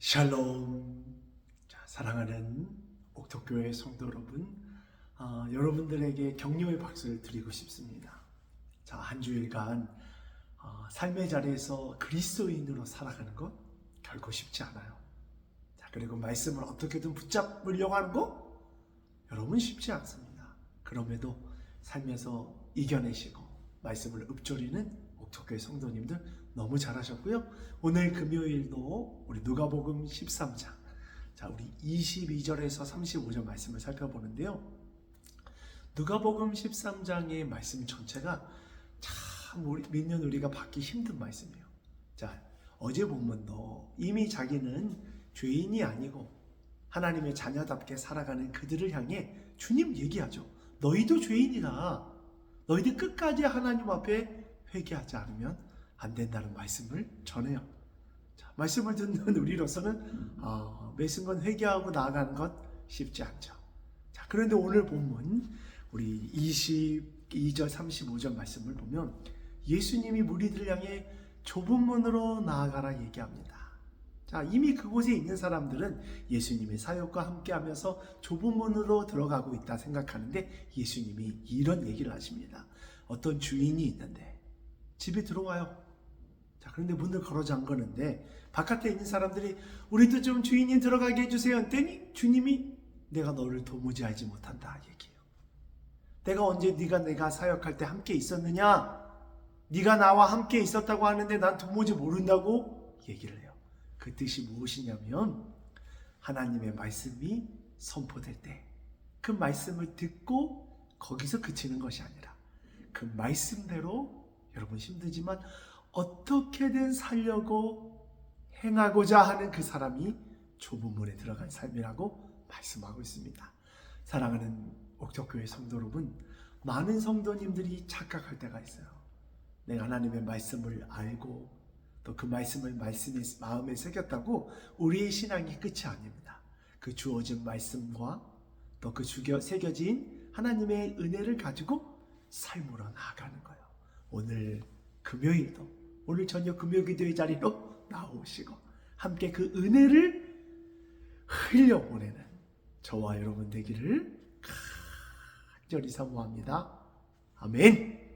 샬롬. 자, 사랑하는 옥토교회 성도 여러분, 아, 여러분들에게 격려의 박수를 드리고 싶습니다. 자, 한 주일간 아, 삶의 자리에서 그리스도인으로 살아가는 것 결코 쉽지 않아요. 자, 그리고 말씀을 어떻게든 붙잡으려고 하는 거 여러분 쉽지 않습니다. 그럼에도 삶에서 이겨내시고 말씀을 읊조리는 옥토교회 성도님들 너무 잘하셨고요. 오늘 금요일도 우리 누가복음 13장 자 우리 22절에서 35절 말씀을 살펴보는데요. 누가복음 13장의 말씀 전체가 참 우리, 믿는 우리가 받기 힘든 말씀이에요. 자 어제 본문도 이미 자기는 죄인이 아니고 하나님의 자녀답게 살아가는 그들을 향해 주님 얘기하죠. 너희도 죄인이다. 너희들 끝까지 하나님 앞에 회개하지 않으면 안 된다는 말씀을 전해요. 자, 말씀을 듣는 우리로서는 아, 매 순간 회개하고 나아가는 것 쉽지 않죠. 자, 그런데 오늘 본문 우리 22절 35절 말씀을 보면 예수님이 무리들 향해 좁은 문으로 나아가라 얘기합니다. 자, 이미 그곳에 있는 사람들은 예수님의 사역과 함께 하면서 좁은 문으로 들어가고 있다 생각하는데 예수님이 이런 얘기를 하십니다. 어떤 주인이 있는데 집에 들어와요. 자, 그런데 문을 걸어 잠그는데 바깥에 있는 사람들이 우리도 좀 주인이 들어가게 해주세요. 했더니 주님이 내가 너를 도무지 알지 못한다 얘기해요. 내가 언제 네가 내가 사역할 때 함께 있었느냐? 네가 나와 함께 있었다고 하는데 난 도무지 모른다고 얘기를 해요. 그 뜻이 무엇이냐면 하나님의 말씀이 선포될 때 그 말씀을 듣고 거기서 그치는 것이 아니라 그 말씀대로 여러분 힘들지만 어떻게든 살려고 행하고자 하는 그 사람이 좁은 문에 들어간 삶이라고 말씀하고 있습니다. 사랑하는 옥적교회 성도 여러분, 많은 성도님들이 착각할 때가 있어요. 내가 하나님의 말씀을 알고 또 그 말씀을 말씀이 마음에 새겼다고 우리의 신앙이 끝이 아닙니다. 그 주어진 말씀과 또 그 새겨진 하나님의 은혜를 가지고 삶으로 나아가는 거예요. 오늘 금요일도 오늘 저녁 금요 기도의 자리로 나오시고 함께 그 은혜를 흘려보내는 저와 여러분 되기를 간절히 사모합니다. 아멘.